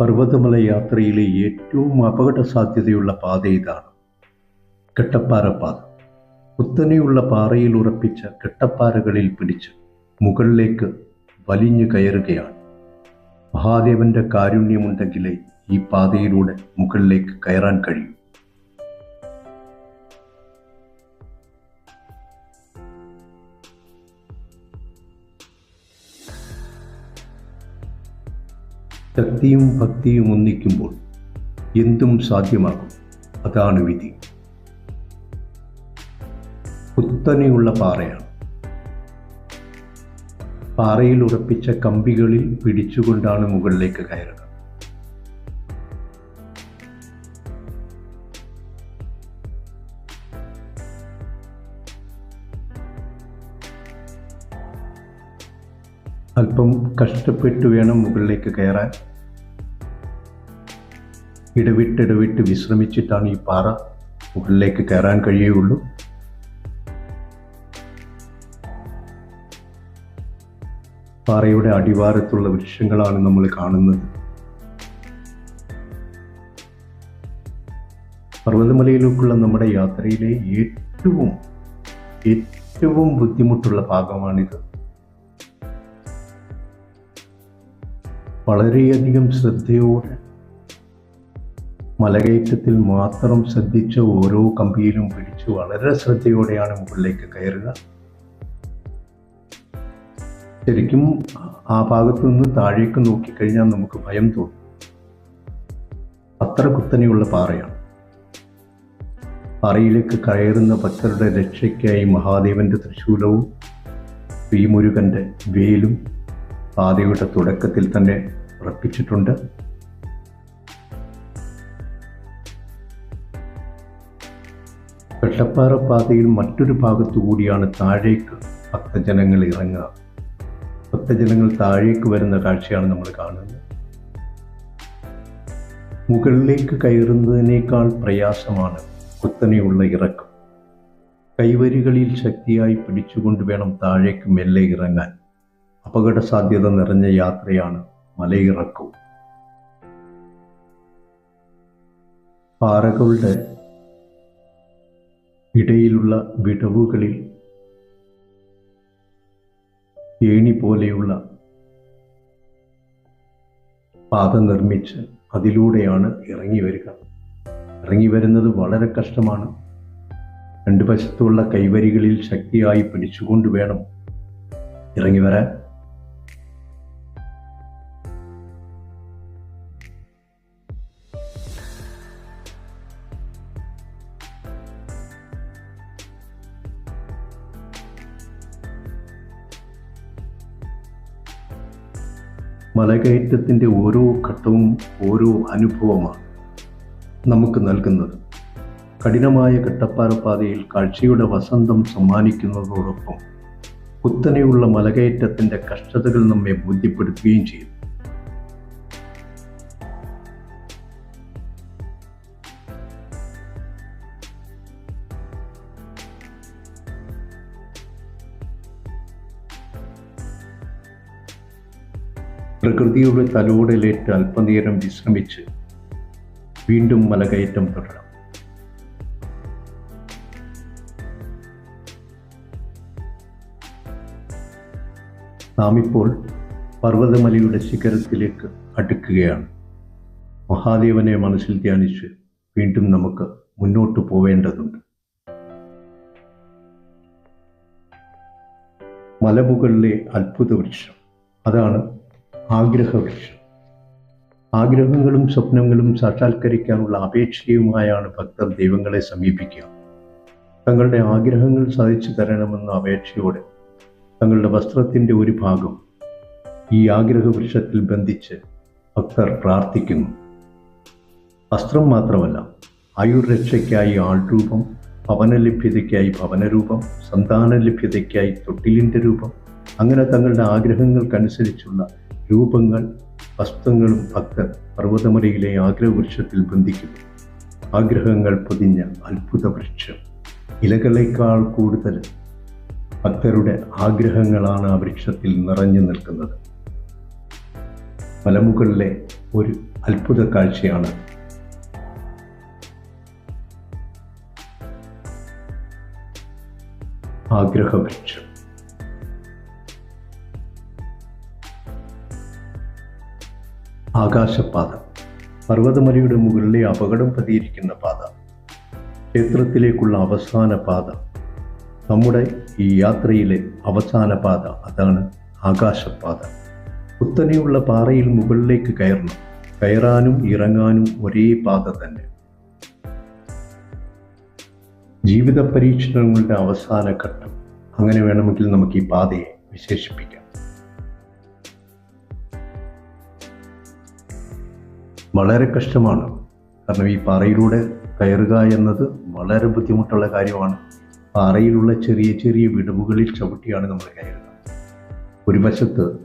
പർവതമല യാത്രയിലെ ഏറ്റവും അപകട സാധ്യതയുള്ള പാത ഇതാണ്. കെട്ടപ്പാറ പാത കുത്തനെയുള്ള പാറയിൽ ഉറപ്പിച്ച കെട്ടപ്പാറകളിൽ പിടിച്ച് മുകളിലേക്ക് വലിഞ്ഞു കയറുകയാണ്. മഹാദേവന്റെ കാരുണ്യമുണ്ടെങ്കിലേ ഈ പാതയിലൂടെ മുകളിലേക്ക് കയറാൻ കഴിയൂ. ശക്തിയും ഭക്തിയും ഒന്നിക്കുമ്പോൾ എന്തും സാധ്യമാകും. അതാണ് വിധി. കുത്തനെയുള്ള പാറയാണ്. പാറയിൽ ഉറപ്പിച്ച കമ്പികളിൽ പിടിച്ചുകൊണ്ടാണ് മുകളിലേക്ക് കയറുക. കഷ്ടപ്പെട്ട് വേണം മുകളിലേക്ക് കയറാൻ. ഇടവിട്ടിടവിട്ട് വിശ്രമിച്ചിട്ടാണ് ഈ പാറ മുകളിലേക്ക് കയറാൻ കഴിയുകയുള്ളൂ. പാറയുടെ അടിവാരത്തുള്ള വൃക്ഷങ്ങളാണ് നമ്മൾ കാണുന്നത്. പർവതമലയിലേക്കുള്ള നമ്മുടെ യാത്രയിലെ ഏറ്റവും ഏറ്റവും ബുദ്ധിമുട്ടുള്ള ഭാഗമാണിത്. വളരെയധികം ശ്രദ്ധയോടെ മലകയറ്റത്തിൽ മാത്രം ശ്രദ്ധിച്ച ഓരോ കമ്പിയിലും പിടിച്ച് വളരെ ശ്രദ്ധയോടെയാണ് മുകളിലേക്ക് കയറുക. ശരിക്കും ആ ഭാഗത്തു നിന്ന് താഴേക്ക് നോക്കിക്കഴിഞ്ഞാൽ നമുക്ക് ഭയം തോന്നും. അത്ര കുത്തനെയുള്ള പാറയാണ്. പാറയിലേക്ക് കയറുന്ന ഭക്തരുടെ രക്ഷയ്ക്കായി മഹാദേവന്റെ തൃശൂലവും ശ്രീമുരുകന്റെ വേലും പാതയുടെ തുടക്കത്തിൽ തന്നെ ഉറപ്പിച്ചിട്ടുണ്ട്. വെള്ളപ്പാറ പാതയിൽ മറ്റൊരു ഭാഗത്തു കൂടിയാണ് താഴേക്ക് ഭക്തജനങ്ങൾ ഇറങ്ങുക. ഭക്തജനങ്ങൾ താഴേക്ക് വരുന്ന കാഴ്ചയാണ് നമ്മൾ കാണുന്നത്. മുകളിലേക്ക് കയറുന്നതിനേക്കാൾ പ്രയാസമാണ് കുത്തനെയുള്ള ഇറക്കം. കൈവരികളിൽ ശക്തിയായി പിടിച്ചുകൊണ്ട് വേണം താഴേക്ക് മെല്ലെ ഇറങ്ങാൻ. അപകട സാധ്യത നിറഞ്ഞ യാത്രയാണ് മലയിറക്കവും പാറകളുടെ ഇടയിലുള്ള വിടവുകളിൽ ഏണി പോലെയുള്ള പാത നിർമ്മിച്ച് അതിലൂടെയാണ് ഇറങ്ങി വരിക ഇറങ്ങി വരുന്നത് വളരെ കഷ്ടമാണ്. രണ്ടു വശത്തുള്ള കൈവരികളിൽ ശക്തിയായി പിടിച്ചുകൊണ്ട് വേണം ഇറങ്ങി വരാൻ മലകയറ്റത്തിന്റെ ഓരോ ഘട്ടവും ഓരോ അനുഭവമാണ് നമുക്ക് നൽകുന്നത്. കഠിനമായ കട്ടപ്പാറപ്പാതയിൽ കാഴ്ചയുടെ വസന്തം സമ്മാനിക്കുന്നതോടൊപ്പം കുത്തനെയുള്ള മലകയറ്റത്തിന്റെ കഷ്ടതകൾ നമ്മെ ബോധ്യപ്പെടുത്തുകയും ചെയ്യും. പ്രകൃതിയുടെ തലോടലേറ്റ് അല്പനേരം വിശ്രമിച്ച് വീണ്ടും മലകയറ്റം തുടരാം. നാം ഇപ്പോൾ പർവതമലയുടെ ശിഖരത്തിലേക്ക് അടുക്കുകയാണ്. മഹാദേവനെ മനസ്സിൽ ധ്യാനിച്ച് വീണ്ടും നമുക്ക് മുന്നോട്ട് പോവേണ്ടതുണ്ട്. മലമുകളിലെ അത്ഭുത വൃക്ഷം. അതാണ് ആഗ്രഹവൃക്ഷം. ആഗ്രഹങ്ങളും സ്വപ്നങ്ങളും സാക്ഷാത്കരിക്കാനുള്ള അപേക്ഷയുമായാണ് ഭക്തർ ദൈവങ്ങളെ സമീപിക്കുക. തങ്ങളുടെ ആഗ്രഹങ്ങൾ സാധിച്ചു തരണമെന്ന അപേക്ഷയോടെ തങ്ങളുടെ വസ്ത്രത്തിന്റെ ഒരു ഭാഗം ഈ ആഗ്രഹവൃക്ഷത്തിൽ ബന്ധിച്ച് ഭക്തർ പ്രാർത്ഥിക്കുന്നു. വസ്ത്രം മാത്രമല്ല ആയുർരക്ഷയ്ക്കായി ആൾരൂപം ഭവനലഭ്യതയ്ക്കായി ഭവനരൂപം സന്താന ലഭ്യതയ്ക്കായി തൊട്ടിലിന്റെ രൂപം അങ്ങനെ തങ്ങളുടെ ആഗ്രഹങ്ങൾക്കനുസരിച്ചുള്ള രൂപങ്ങൾ വസ്ത്രങ്ങളും ഭക്തർ പർവതമലയിലെ ആഗ്രഹവൃക്ഷത്തിൽ ബന്ധിക്കുന്നു. ആഗ്രഹങ്ങൾ പൊതിഞ്ഞ അത്ഭുത വൃക്ഷം ഇലകളേക്കാൾ കൂടുതൽ ഭക്തരുടെ ആഗ്രഹങ്ങളാണ് ആ വൃക്ഷത്തിൽ നിറഞ്ഞു നിൽക്കുന്നത്. മലമുകളിലെ ഒരു അത്ഭുത കാഴ്ചയാണ് ആഗ്രഹവൃക്ഷം. ആകാശപാത. പർവതമലയുടെ മുകളിലെ അപകടം പതിയിരിക്കുന്ന പാത. ക്ഷേത്രത്തിലേക്കുള്ള അവസാന പാത. നമ്മുടെ ഈ യാത്രയിലെ അവസാന പാത അതാണ് ആകാശപാത. കുത്തനെയുള്ള പാറയിൽ മുകളിലേക്ക് കയറണം. കയറാനും ഇറങ്ങാനും ഒരേ പാത തന്നെ. ജീവിത പരീക്ഷണങ്ങളുടെ അവസാന ഘട്ടം. അങ്ങനെ വേണമെങ്കിൽ നമുക്ക് ഈ പാതയെ വിശേഷിപ്പിക്കാം. വളരെ കഷ്ടമാണ്. കാരണം ഈ പാറയിലൂടെ കയറുക എന്നത് വളരെ ബുദ്ധിമുട്ടുള്ള കാര്യമാണ്. പാറയിലുള്ള ചെറിയ ചെറിയ വിടവുകളിൽ ചവിട്ടിയാണ് നമ്മൾ കയറുക. ഒരു വശത്ത്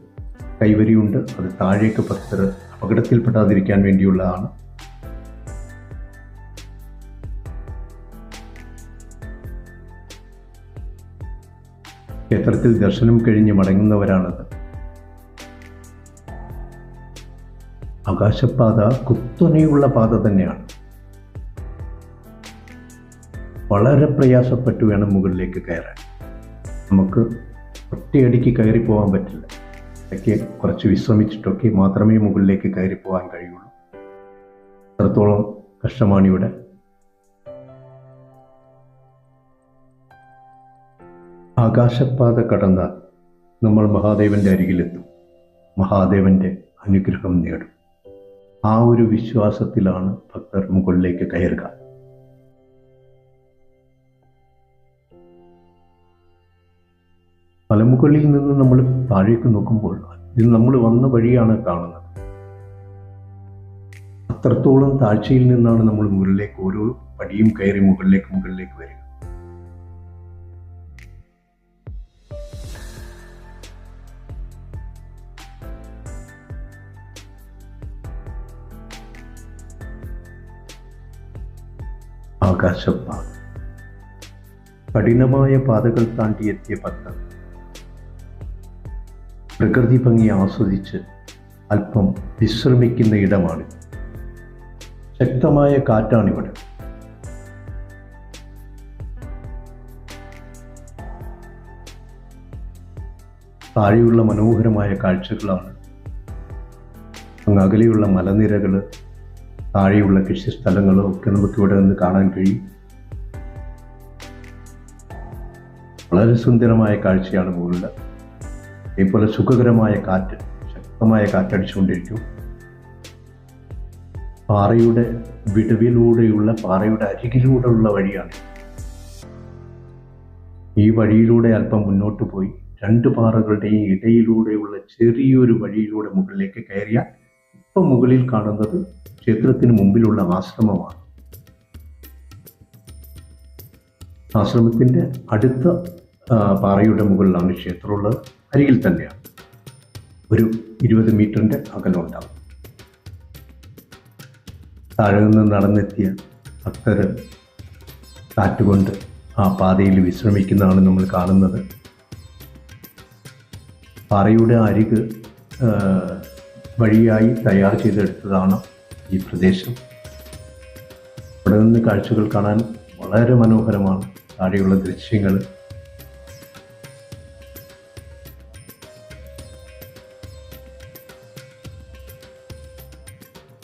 കൈവരിയുണ്ട് അത് താഴേക്ക് ഭക്തർ അപകടത്തിൽപ്പെടാതിരിക്കാൻ വേണ്ടിയുള്ളതാണ്. ക്ഷേത്രത്തിൽ ദർശനം കഴിഞ്ഞ് മടങ്ങുന്നവരാണത്. ആകാശപാത കുത്തനെയുള്ള പാത തന്നെയാണ്. വളരെ പ്രയാസപ്പെട്ട് വേണം മുകളിലേക്ക് കയറാൻ. നമുക്ക് ഒറ്റയടിക്ക് കയറി പോകാൻ പറ്റില്ല. ഇടയ്ക്ക് കുറച്ച് വിശ്രമിച്ചിട്ടൊക്കെ മാത്രമേ മുകളിലേക്ക് കയറി പോകാൻ കഴിയുള്ളൂ. അത്രത്തോളം കഷ്ടമാണ് ഇവിടെ. ആകാശപാത കടന്നാൽ നമ്മൾ മഹാദേവന്റെ അരികിലെത്തും. മഹാദേവന്റെ അനുഗ്രഹം നേടും. ആ ഒരു വിശ്വാസത്തിലാണ് ഭക്തർ മുകളിലേക്ക് കയറുക. മലമുകളിൽ നിന്ന് നമ്മൾ താഴേക്ക് നോക്കുമ്പോൾ ഇത് നമ്മൾ വന്ന വഴിയാണ് കാണുന്നത്. അത്രത്തോളം താഴ്ചയിൽ നിന്നാണ് നമ്മൾ മുകളിലേക്ക് ഓരോ പടിയും കയറി മുകളിലേക്ക് മുകളിലേക്ക് വരിക. ആകാശപാത കഠിനമായ പാതകൾ താണ്ടിയെത്തിയ ഭക്തർ പ്രകൃതി ഭംഗി ആസ്വദിച്ച് അല്പം വിശ്രമിക്കുന്ന ഇടമാണ് ശക്തമായ കാറ്റാണിവിടെ. താഴെയുള്ള മനോഹരമായ കാഴ്ചകളാണ്. അങ്ങകലെയുള്ള മലനിരകൾ താഴെയുള്ള കൃഷിസ്ഥലങ്ങളും ഒക്കെ നമുക്ക് ഇവിടെ നിന്ന് കാണാൻ കഴിയും. വളരെ സുന്ദരമായ കാഴ്ചയാണ് മുകളിൽ ഇതുപോലെ സുഖകരമായ കാറ്റ് ശക്തമായ കാറ്റടിച്ചുകൊണ്ടിരിക്കും. പാറയുടെ വിടവിലൂടെയുള്ള പാറയുടെ അരികിലൂടെയുള്ള വഴിയാണ് ഈ വഴിയിലൂടെ അല്പം മുന്നോട്ട് പോയി രണ്ട് പാറകളുടെയും ഇടയിലൂടെയുള്ള ചെറിയൊരു വഴിയിലൂടെ മുകളിലേക്ക് കയറിയാൽ ഇപ്പം മുകളിൽ കാണുന്നത് ക്ഷേത്രത്തിന് മുമ്പിലുള്ള ആശ്രമമാണ്. ആശ്രമത്തിന്റെ അടുത്ത പാറയുടെ മുകളിലാണ് ക്ഷേത്രമുള്ളത്. അരികിൽ തന്നെയാണ്. ഒരു ഇരുപത് മീറ്ററിന്റെ അകലുണ്ടാവും. താഴെ നിന്ന് നടന്നെത്തിയ ഭക്തർ കാറ്റുകൊണ്ട് ആ പാതയിൽ വിശ്രമിക്കുന്നതാണ് നമ്മൾ കാണുന്നത്. പാറയുടെ അരിക് വഴിയായി തയ്യാർ ചെയ്തെടുത്തതാണ് ഈ പ്രദേശം. ഇവിടെ നിന്ന് കാഴ്ചകൾ കാണാൻ വളരെ മനോഹരമാണ് താഴെയുള്ള ദൃശ്യങ്ങൾ.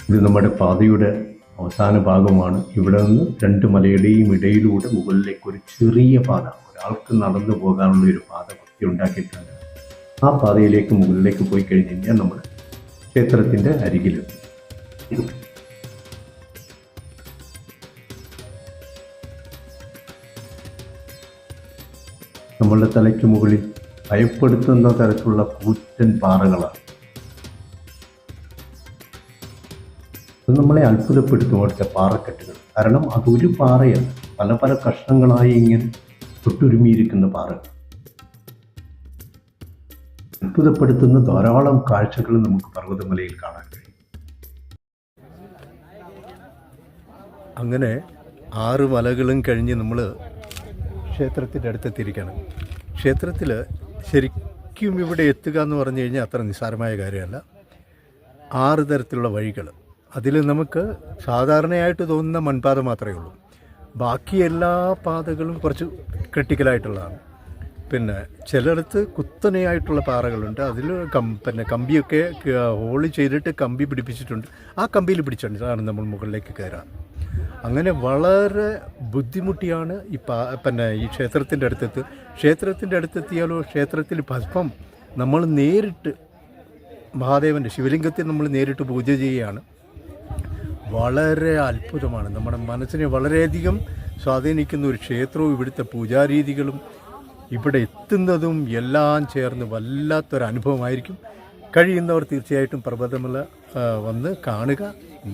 ഇത് നമ്മുടെ പാതയുടെ അവസാന ഭാഗമാണ്. ഇവിടെ നിന്ന് രണ്ട് മലയുടെയും ഇടയിലൂടെ മുകളിലേക്ക് ഒരു ചെറിയ പാത ഒരാൾക്ക് നടന്നു പോകാനുള്ള ഒരു പാത വൃത്തി ഉണ്ടാക്കിയിട്ടുണ്ട് ആ പാതയിലേക്ക് മുകളിലേക്ക് പോയി കഴിഞ്ഞ് കഴിഞ്ഞാൽ നമ്മൾ ക്ഷേത്രത്തിന്റെ അരികിലും. നമ്മളുടെ തലയ്ക്ക് മുകളിൽ ഭയപ്പെടുത്തുന്ന തരത്തിലുള്ള കൂറ്റൻ പാറകളാണ്. അത് നമ്മളെ അത്ഭുതപ്പെടുത്തും അവിടുത്തെ പാറക്കെട്ടുകൾ. കാരണം അതൊരു പാറയാണ് പല പല കഷ്ണങ്ങളായി ഇങ്ങനെ തൊട്ടുരുമിയിരിക്കുന്ന പാറകൾ. അത്ഭുതപ്പെടുത്തുന്ന ധാരാളം കാഴ്ചകൾ നമുക്ക് പർവതമലയിൽ കാണാൻ കഴിയും. അങ്ങനെ ആറ് മലകളും കഴിഞ്ഞ് നമ്മൾ ക്ഷേത്രത്തിന്റെ അടുത്തെത്തിയിരിക്കുകയാണ്. ക്ഷേത്രത്തിൽ ശരിക്കും ഇവിടെ എത്തുക എന്ന് പറഞ്ഞു കഴിഞ്ഞാൽ അത്ര നിസ്സാരമായ കാര്യമല്ല. ആറ് തരത്തിലുള്ള വഴികൾ. അതിൽ നമുക്ക് സാധാരണയായിട്ട് തോന്നുന്ന മൺപാത മാത്രമേ ഉള്ളൂ. ബാക്കി എല്ലാ പാതകളും കുറച്ച് ക്രിട്ടിക്കലായിട്ടുള്ളതാണ്. പിന്നെ ചിലയിടത്ത് കുത്തനെയായിട്ടുള്ള പാറകളുണ്ട്. അതിൽ കം പിന്നെ കമ്പിയൊക്കെ ഹോൾ ചെയ്തിട്ട് കമ്പി പിടിപ്പിച്ചിട്ടുണ്ട്. ആ കമ്പിയിൽ പിടിച്ചിട്ടാണ് നമ്മൾ മുകളിലേക്ക് കയറാം അങ്ങനെ വളരെ ബുദ്ധിമുട്ടിയാണ് ഈ പാ പിന്നെ ഈ ക്ഷേത്രത്തിന്റെ അടുത്തെത്ത്. ക്ഷേത്രത്തിന്റെ അടുത്തെത്തിയാലോ ക്ഷേത്രത്തിൽ ഭസ്മം നമ്മൾ നേരിട്ട് മഹാദേവന്റെ ശിവലിംഗത്തെ നമ്മൾ നേരിട്ട് പൂജ ചെയ്യുകയാണ്. വളരെ അത്ഭുതമാണ്. നമ്മുടെ മനസ്സിനെ വളരെയധികം സ്വാധീനിക്കുന്ന ഒരു ക്ഷേത്രവും ഇവിടുത്തെ പൂജാരീതികളും ഇവിടെ എത്തുന്നതും എല്ലാം ചേർന്ന് വല്ലാത്തൊരു അനുഭവമായിരിക്കും. കഴിയുന്നവർ തീർച്ചയായിട്ടും പർവതമല വന്ന് കാണുക.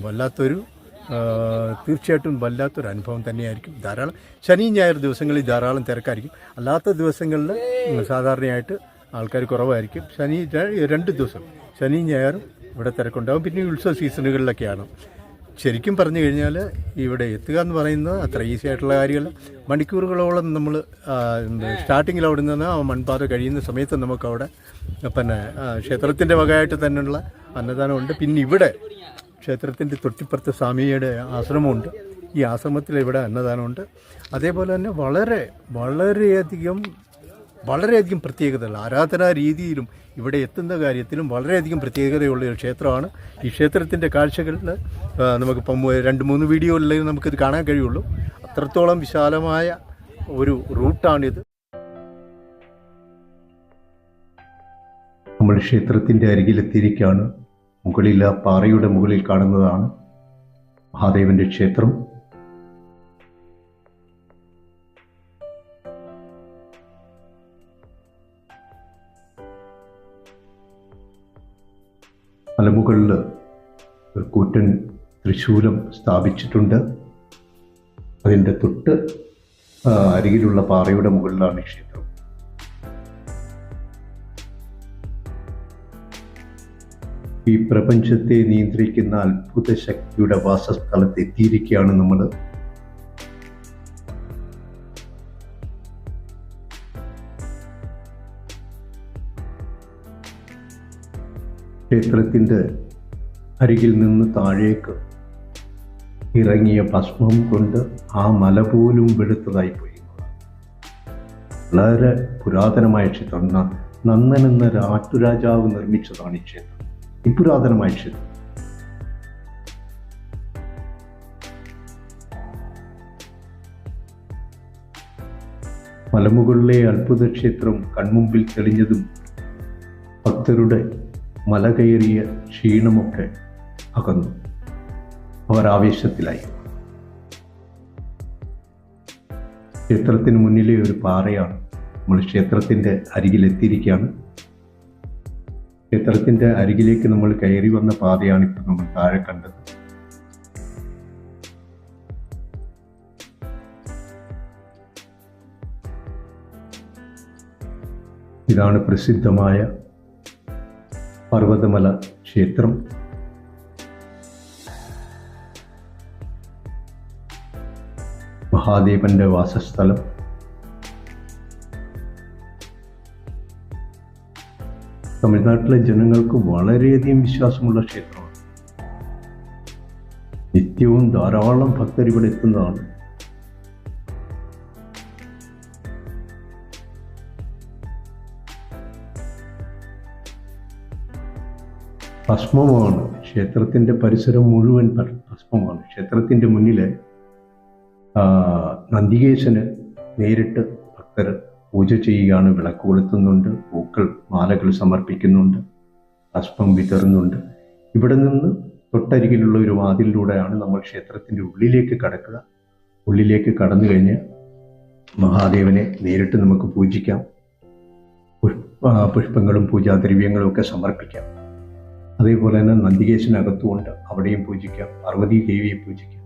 വല്ലാത്തൊരു തീർച്ചയായിട്ടും വല്ലാത്തൊരു അനുഭവം തന്നെയായിരിക്കും. ധാരാളം ശനി ഞായർ ദിവസങ്ങളിൽ ധാരാളം തിരക്കായിരിക്കും. അല്ലാത്ത ദിവസങ്ങളിൽ സാധാരണയായിട്ട് ആൾക്കാർ കുറവായിരിക്കും. ശനി രണ്ട് ദിവസം ശനി ഞായറും ഇവിടെ തിരക്കുണ്ടാകും പിന്നെ ഉത്സവ സീസണുകളിലൊക്കെയാണ്. ശരിക്കും പറഞ്ഞു കഴിഞ്ഞാൽ ഇവിടെ എത്തുക എന്ന് പറയുന്നത് അത്ര ഈസി ആയിട്ടുള്ള കാര്യമല്ല. മണിക്കൂറുകളോളം നമ്മൾ സ്റ്റാർട്ടിങ്ങിൽ അവിടെ നിന്ന് ആ മൺപാത കഴിയുന്ന സമയത്ത് നമുക്ക് അവിടെ പിന്നെ ക്ഷേത്രത്തിന്റെ വകയായിട്ട് തന്നെയുള്ള അന്നദാനമുണ്ട്. പിന്നെ ഇവിടെ ക്ഷേത്രത്തിന്റെ തൊട്ടിപ്പുറത്ത് സ്വാമിയുടെ ആശ്രമമുണ്ട്. ഈ ആശ്രമത്തിൽ ഇവിടെ അന്നദാനമുണ്ട്. അതേപോലെ തന്നെ വളരെ വളരെയധികം വളരെയധികം പ്രത്യേകതകൾ ആരാധനാ രീതിയിലും ഇവിടെ എത്തുന്ന കാര്യത്തിലും വളരെയധികം പ്രത്യേകതയുള്ള ഒരു ക്ഷേത്രമാണ്. ഈ ക്ഷേത്രത്തിന്റെ കാഴ്ചകളിൽ നമുക്കിപ്പം രണ്ട് മൂന്ന് വീഡിയോ ഉള്ളതിൽ നമുക്കിത് കാണാൻ കഴിയുള്ളൂ. അത്രത്തോളം വിശാലമായ ഒരു റൂട്ടാണിത്. നമ്മൾ ക്ഷേത്രത്തിന്റെ അരികിലെത്തിയിരിക്കുകയാണ്. മുകളിൽ ആ പാറയുടെ മുകളിൽ കാണുന്നതാണ് മഹാദേവന്റെ ക്ഷേത്രം. മലമുകളിൽ ഒരു കൂറ്റൻ തൃശൂലം സ്ഥാപിച്ചിട്ടുണ്ട്. അതിന്റെ തൊട്ട് അരികിലുള്ള പാറയുടെ മുകളിലാണ് ക്ഷേത്രം. ഈ പ്രപഞ്ചത്തെ നിയന്ത്രിക്കുന്ന അത്ഭുത ശക്തിയുടെ വാസസ്ഥലത്ത് എത്തിയിരിക്കുകയാണ് നമ്മൾ ക്ഷേത്രത്തിന്റെ അരികിൽ നിന്ന് താഴേക്ക് ഇറങ്ങിയ ഭസ്മം കൊണ്ട് ആ മല പോലും വെളുത്തതായി പോയി. വളരെ പുരാതനമായ ക്ഷേത്രം നന്ദൻ എന്ന രാട്ടുരാജാവ് നിർമ്മിച്ചതാണ് ഈ ക്ഷേത്രം. പുരാതനമായ ക്ഷേത്രം. മലമുകളിലെ അത്ഭുത ക്ഷേത്രം കൺമുമ്പിൽ തെളിഞ്ഞതും ഭക്തരുടെ മല കയറിയ ക്ഷീണമൊക്കെ അകന്നു. അവർ ആവേശത്തിലായി ക്ഷേത്രത്തിന് മുന്നിലെ ഒരു പാറയാണ് നമ്മൾ ക്ഷേത്രത്തിന്റെ അരികിലെത്തിയിരിക്കുകയാണ്. ക്ഷേത്രത്തിന്റെ അരികിലേക്ക് നമ്മൾ കയറി വന്ന പാതയാണ് ഇപ്പോൾ നമ്മൾ താഴെ കണ്ടത്. ഇതാണ് പ്രസിദ്ധമായ പർവതമല ക്ഷേത്രം. മഹാദേവന്റെ വാസസ്ഥലം. തമിഴ്നാട്ടിലെ ജനങ്ങൾക്ക് വളരെയധികം വിശ്വാസമുള്ള ക്ഷേത്രമാണ്. നിത്യവും ധാരാളം ഭക്തർ ഇവിടെ എത്തുന്നതാണ്. ഭസ്മമാണ്. ക്ഷേത്രത്തിന്റെ പരിസരം മുഴുവൻ ഭസ്മമാണ്. ക്ഷേത്രത്തിന്റെ മുന്നിൽ നന്ദികേശന് നേരിട്ട് ഭക്തർ പൂജ ചെയ്യുകയാണ് വിളക്ക് കൊളുത്തുന്നുണ്ട് പൂക്കൾ മാലകൾ സമർപ്പിക്കുന്നുണ്ട് ഭസ്മം വിതറുന്നുണ്ട്. ഇവിടെ നിന്ന് തൊട്ടരികിലുള്ള ഒരു വാതിലിലൂടെയാണ് നമ്മൾ ക്ഷേത്രത്തിന്റെ ഉള്ളിലേക്ക് കടക്കുക. ഉള്ളിലേക്ക് കടന്നു കഴിഞ്ഞ് മഹാദേവനെ നേരിട്ട് നമുക്ക് പൂജിക്കാം. പുഷ്പങ്ങളും പൂജാദ്രവ്യങ്ങളും ഒക്കെ സമർപ്പിക്കാം. അതേപോലെ തന്നെ നന്ദികേശനകത്തുമുണ്ട് അവിടെയും പൂജിക്കാം പാർവതി ദേവിയെ പൂജിക്കാം.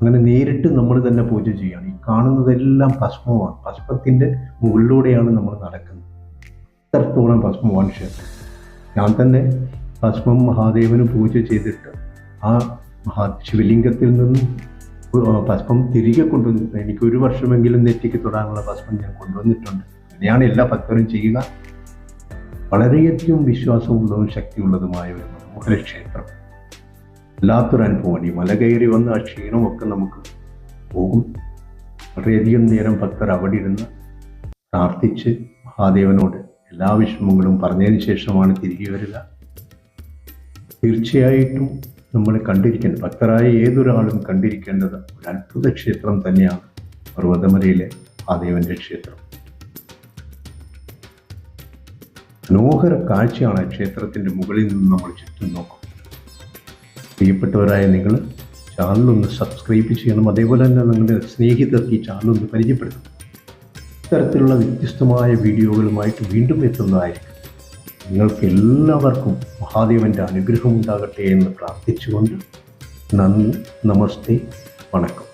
അങ്ങനെ നേരിട്ട് നമ്മൾ തന്നെ പൂജ ചെയ്യുകയാണ്. ഈ കാണുന്നതെല്ലാം ഭസ്മമാണ്. ഭസ്മത്തിന്റെ മുകളിലൂടെയാണ് നമ്മൾ നടക്കുന്നത്. ഇത്രത്തോളം ഭസ്മമാണ് ക്ഷേത്രം. ഞാൻ തന്നെ ഭസ്മം മഹാദേവന് പൂജ ചെയ്തിട്ട് ആ മഹാ ശിവലിംഗത്തിൽ നിന്നും ഭസ്മം തിരികെ കൊണ്ടുവന്നിട്ടുണ്ട് എനിക്ക് ഒരു വർഷമെങ്കിലും നെറ്റിക്ക് തൊടാനുള്ള ഭസ്മം ഞാൻ കൊണ്ടുവന്നിട്ടുണ്ട്. അങ്ങനെയാണ് എല്ലാ ഭക്തരും ചെയ്യുക. വളരെയധികം വിശ്വാസമുള്ളതും ശക്തിയുള്ളതുമായ ഒരു മനോഹര ക്ഷേത്രം വല്ലാത്തൊരു അനുഭവമാണ് ഈ മല കയറി വന്ന ആ ക്ഷീണമൊക്കെ നമുക്ക് പോകും. വളരെയധികം നേരം ഭക്തർ അവിടെ ഇരുന്ന് പ്രാർത്ഥിച്ച് മഹാദേവനോട് എല്ലാ വിഷമങ്ങളും പറഞ്ഞതിന് ശേഷമാണ് തിരികെ വരിക. തീർച്ചയായിട്ടും നമ്മൾ കണ്ടിരിക്കേണ്ട ഭക്തരായ ഏതൊരാളും കണ്ടിരിക്കേണ്ടത് ഒരു അത്ഭുത ക്ഷേത്രം തന്നെയാണ്. പർവതമലയിലെ മഹാദേവന്റെ ക്ഷേത്രം. മനോഹര കാഴ്ചയാണ് ക്ഷേത്രത്തിന്റെ മുകളിൽ നിന്ന് നമ്മൾ ചുറ്റും നോക്കും പ്രിയപ്പെട്ടവരായ നിങ്ങൾ ചാനലൊന്ന് സബ്സ്ക്രൈബ് ചെയ്യണം. അതേപോലെ തന്നെ നിങ്ങളുടെ സ്നേഹിതർക്ക് ഈ ചാനലൊന്ന് പരിചയപ്പെടുത്തും ഇത്തരത്തിലുള്ള വ്യത്യസ്തമായ വീഡിയോകളുമായിട്ട് വീണ്ടും എത്തുന്നതായിരിക്കും. നിങ്ങൾക്ക് എല്ലാവർക്കും മഹാദേവന്റെ അനുഗ്രഹം ഉണ്ടാകട്ടെ എന്ന് പ്രാർത്ഥിച്ചുകൊണ്ട് നന്ദി നമസ്തേ വണക്കം.